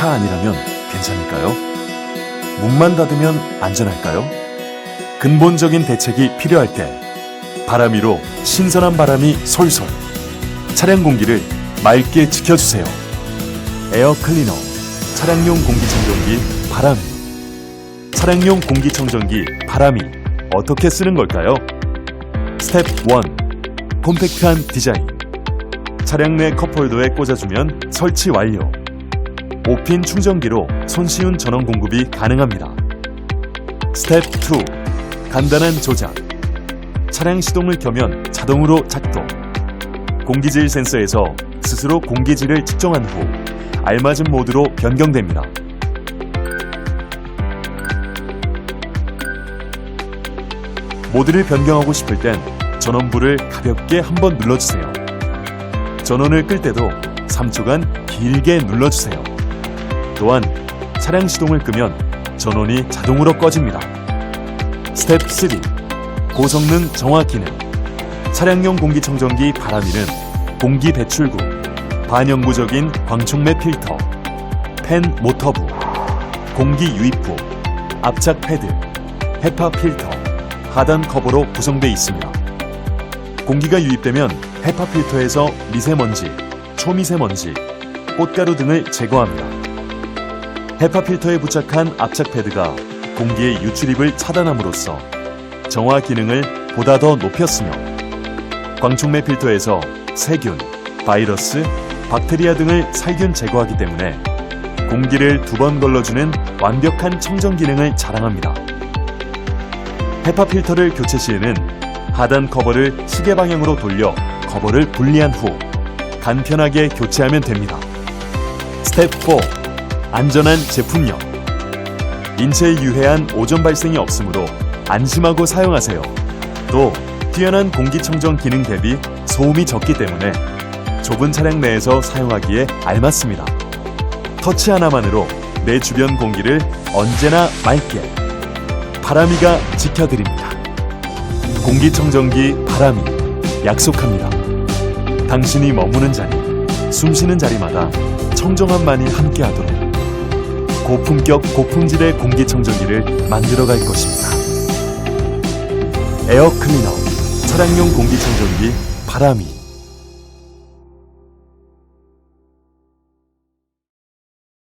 차 아니라면 괜찮을까요? 문만 닫으면 안전할까요? 근본적인 대책이 필요할 때 바람 위로 신선한 바람이 솔솔 차량 공기를 맑게 지켜주세요. 에어 클리너 차량용 공기청정기 바람이 차량용 공기청정기 바람이 어떻게 쓰는 걸까요? 스텝 1 콤팩트한 디자인 차량 내 컵홀더에 꽂아주면 설치 완료 5핀 충전기로 손쉬운 전원 공급이 가능합니다. 스텝 2 간단한 조작 차량 시동을 켜면 자동으로 작동 공기질 센서에서 스스로 공기질을 측정한 후 알맞은 모드로 변경됩니다. 모드를 변경하고 싶을 땐 전원부를 가볍게 한번 눌러주세요. 전원을 끌 때도 3초간 길게 눌러주세요. 또한 차량 시동을 끄면 전원이 자동으로 꺼집니다. 스텝 3 고성능 정화 기능 차량용 공기청정기 바람이는 공기 배출구, 반영구적인 광촉매 필터, 팬 모터부, 공기 유입부, 압착 패드, 헤파 필터, 하단 커버로 구성되어 있습니다. 공기가 유입되면 헤파 필터에서 미세먼지, 초미세먼지, 꽃가루 등을 제거합니다. 헤파 필터에 부착한 압착 패드가 공기의 유출입을 차단함으로써 정화 기능을 보다 더 높였으며 광촉매 필터에서 세균, 바이러스, 박테리아 등을 살균 제거하기 때문에 공기를 두 번 걸러주는 완벽한 청정 기능을 자랑합니다. 헤파 필터를 교체 시에는 하단 커버를 시계 방향으로 돌려 커버를 분리한 후 간편하게 교체하면 됩니다. 스텝 4 안전한 제품력 인체에 유해한 오존 발생이 없으므로 안심하고 사용하세요. 또 뛰어난 공기청정 기능 대비 소음이 적기 때문에 좁은 차량 내에서 사용하기에 알맞습니다. 터치 하나만으로 내 주변 공기를 언제나 맑게 바람이가 지켜드립니다. 공기청정기 바람이 약속합니다. 당신이 머무는 자리, 숨쉬는 자리마다 청정함만이 함께하도록 고품격 고품질의 공기청정기를 만들어갈 것입니다. 에어 클리너 차량용 공기청정기 바람이